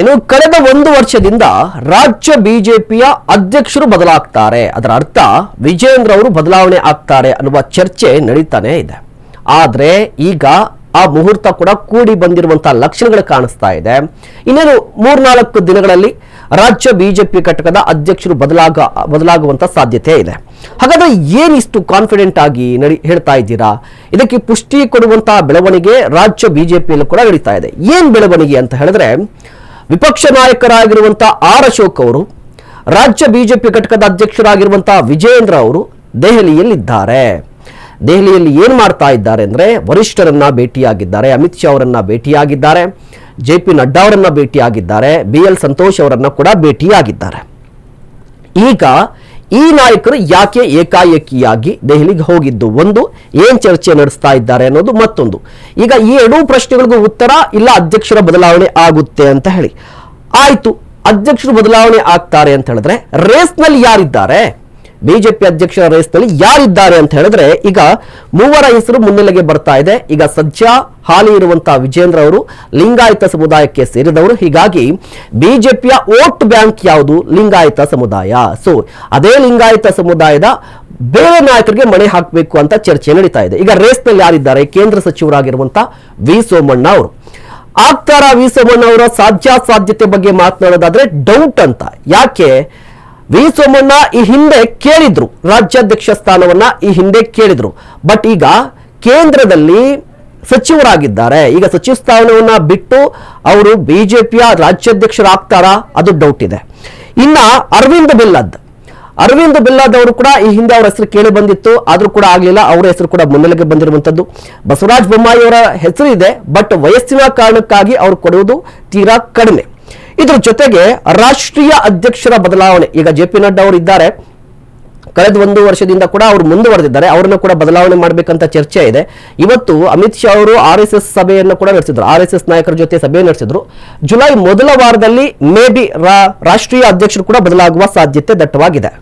ಇನ್ನು ಕಳೆದ ಒಂದು ವರ್ಷದಿಂದ ರಾಜ್ಯ ಬಿಜೆಪಿಯ ಅಧ್ಯಕ್ಷರು ಬದಲಾಗ್ತಾರೆ. ಅದರ ಅರ್ಥ ವಿಜೇಂದ್ರ ಅವರು ಬದಲಾವಣೆ ಆಗ್ತಾರೆ ಅನ್ನುವ ಚರ್ಚೆ ನಡೀತಾನೆ ಇದೆ. ಆದರೆ ಈಗ ಆ ಮುಹೂರ್ತ ಕೂಡ ಕೂಡಿ ಬಂದಿರುವಂತಹ ಲಕ್ಷಣಗಳು ಕಾಣಿಸ್ತಾ ಇದೆ. ಇನ್ನೇನು ಮೂರ್ನಾಲ್ಕು ದಿನಗಳಲ್ಲಿ ರಾಜ್ಯ ಬಿಜೆಪಿ ಘಟಕದ ಅಧ್ಯಕ್ಷರು ಬದಲಾಗ, ಬದಲಾಗುವಂತ ಸಾಧ್ಯತೆ ಇದೆ. ಹಾಗಾದ್ರೆ ಏನಿಷ್ಟು ಕಾನ್ಫಿಡೆಂಟ್ ಆಗಿ ನಡಿ, ಹೇಳ್ತಾ ಇದ್ದೀರಾ? ಇದಕ್ಕೆ ಪುಷ್ಟಿ ಕೊಡುವಂತಹ ಬೆಳವಣಿಗೆ ರಾಜ್ಯ ಬಿಜೆಪಿಯಲ್ಲೂ ಕೂಡ ನಡೀತಾ ಇದೆ. ಏನ್ ಬೆಳವಣಿಗೆ ಅಂತ ಹೇಳಿದ್ರೆ ವಿಪಕ್ಷ ನಾಯಕರಾಗಿರುವಂಥ ಆರ್ ಅಶೋಕ್ ಅವರು, ರಾಜ್ಯ ಬಿಜೆಪಿ ಘಟಕದ ಅಧ್ಯಕ್ಷರಾಗಿರುವಂತಹ ವಿಜಯೇಂದ್ರ ಅವರು ದೆಹಲಿಯಲ್ಲಿದ್ದಾರೆ. ದೆಹಲಿಯಲ್ಲಿ ಏನು ಮಾಡ್ತಾ ಇದ್ದಾರೆ ಅಂದ್ರೆ ವರಿಷ್ಠರನ್ನ ಭೇಟಿಯಾಗಿದ್ದಾರೆ, ಅಮಿತ್ ಶಾ ಅವರನ್ನ ಭೇಟಿಯಾಗಿದ್ದಾರೆ, ಜೆ ಪಿ ನಡ್ಡಾ ಅವರನ್ನ ಭೇಟಿಯಾಗಿದ್ದಾರೆ, ಬಿ ಎಲ್ ಸಂತೋಷ್ ಅವರನ್ನ ಕೂಡ ಭೇಟಿಯಾಗಿದ್ದಾರೆ. ಈಗ ಈ ನಾಯಕರು ಯಾಕೆ ಏಕಾಏಕಿಯಾಗಿ ದೆಹಲಿಗೆ ಹೋಗಿದ್ದು? ಒಂದು, ಏನ್ ಚರ್ಚೆ ನಡೆಸ್ತಾ ಇದ್ದಾರೆ ಅನ್ನೋದು ಮತ್ತೊಂದು. ಈಗ ಈ ಎರಡೂ ಪ್ರಶ್ನೆಗಳಿಗೂ ಉತ್ತರ ಇಲ್ಲ, ಅಧ್ಯಕ್ಷರ ಬದಲಾವಣೆ ಆಗುತ್ತೆ ಅಂತ ಹೇಳಿ. ಆಯ್ತು, ಅಧ್ಯಕ್ಷರು ಬದಲಾವಣೆ ಆಗ್ತಾರೆ ಅಂತ ಹೇಳಿದ್ರೆ, ರೇಸ್ನಲ್ಲಿ ಯಾರಿದ್ದಾರೆ? ಬಿಜೆಪಿ ಅಧ್ಯಕ್ಷರ ರೇಸ್ನಲ್ಲಿ ಯಾರಿದ್ದಾರೆ ಅಂತ ಹೇಳಿದ್ರೆ, ಈಗ ಮೂವರ ಹೆಸರು ಮುನ್ನೆಲೆಗೆ ಬರ್ತಾ ಇದೆ. ಈಗ ಸದ್ಯ ಹಾಲಿ ಇರುವಂತಹ ವಿಜೇಂದ್ರ ಅವರು ಲಿಂಗಾಯತ ಸಮುದಾಯಕ್ಕೆ ಸೇರಿದವರು. ಹೀಗಾಗಿ ಬಿಜೆಪಿಯ ವೋಟ್ ಬ್ಯಾಂಕ್ ಯಾವುದು? ಲಿಂಗಾಯತ ಸಮುದಾಯ. ಸೊ ಅದೇ ಲಿಂಗಾಯತ ಸಮುದಾಯದ ಬೇರೆ ನಾಯಕರಿಗೆ ಮಣೆ ಹಾಕಬೇಕು ಅಂತ ಚರ್ಚೆ ನಡೀತಾ ಇದೆ. ಈಗ ರೇಸ್ನಲ್ಲಿ ಯಾರಿದ್ದಾರೆ? ಕೇಂದ್ರ ಸಚಿವರಾಗಿರುವಂತಹ ವಿ ಸೋಮಣ್ಣ ಅವರು. ಆಗ್ತಾರ ವಿ ಸೋಮಣ್ಣ ಅವರ ಸಾಧ್ಯಾಸಾಧ್ಯತೆ ಬಗ್ಗೆ ಮಾತನಾಡೋದಾದ್ರೆ ಡೌಟ್ ಅಂತ. ಯಾಕೆ? ವಿ ಸೋಮಣ್ಣ ಈ ಹಿಂದೆ ಕೇಳಿದ್ರು, ರಾಜ್ಯಾಧ್ಯಕ್ಷ ಸ್ಥಾನವನ್ನ ಈ ಹಿಂದೆ ಕೇಳಿದ್ರು. ಬಟ್ ಈಗ ಕೇಂದ್ರದಲ್ಲಿ ಸಚಿವರಾಗಿದ್ದಾರೆ. ಈಗ ಸಚಿವ ಸ್ಥಾನವನ್ನ ಬಿಟ್ಟು ಅವರು ಬಿಜೆಪಿಯ ರಾಜ್ಯಾಧ್ಯಕ್ಷರಾಗ್ತಾರಾ? ಅದು ಡೌಟ್ ಇದೆ. ಇನ್ನ ಅರವಿಂದ್ ಬಿಲ್ಲದ್. ಅರವಿಂದ್ ಬಿಲ್ಲಾದ್ ಅವರು ಕೂಡ ಈ ಹಿಂದೆ ಅವರ ಹೆಸರು ಕೇಳಿ ಬಂದಿತ್ತು. ಆದ್ರೂ ಕೂಡ ಆಗ್ಲಿಲ್ಲ. ಅವರ ಹೆಸರು ಕೂಡ ಮುನ್ನೆಲೆಗೆ ಬಂದಿರುವಂತದ್ದು ಬಸವರಾಜ ಬೊಮ್ಮಾಯಿ ಅವರ ಹೆಸರು ಇದೆ. ಬಟ್ ವಯಸ್ಸಿನ ಕಾರಣಕ್ಕಾಗಿ ಅವರು ಕೊಡುವುದು ತೀರಾ ಕಡಿಮೆ. ಇದ್ರ ಜೊತೆಗೆ ರಾಷ್ಟ್ರೀಯ ಅಧ್ಯಕ್ಷರ ಬದಲಾವಣೆ. ಈಗ ಜೆ ಪಿ ನಡ್ಡಾ ಅವರು ಇದ್ದಾರೆ. ಕಳೆದ ಒಂದು ವರ್ಷದಿಂದ ಕೂಡ ಅವರು ಮುಂದುವರೆದಿದ್ದಾರೆ. ಅವರನ್ನು ಕೂಡ ಬದಲಾವಣೆ ಮಾಡಬೇಕಂತ ಚರ್ಚೆ ಇದೆ. ಇವತ್ತು ಅಮಿತ್ ಶಾ ಅವರು ಆರ್ ಎಸ್ ಎಸ್ ಸಭೆಯನ್ನು ಕೂಡ ನಡೆಸಿದ್ರು. ಆರ್ ಎಸ್ ಎಸ್ ನಾಯಕರ ಜೊತೆ ಸಭೆ ನಡೆಸಿದ್ರು. ಜುಲೈ ಮೊದಲ ವಾರದಲ್ಲಿ ಮೇ ಬಿ ರಾಷ್ಟ್ರೀಯ ಅಧ್ಯಕ್ಷರು ಕೂಡ ಬದಲಾಗುವ ಸಾಧ್ಯತೆ ದಟ್ಟವಾಗಿದೆ.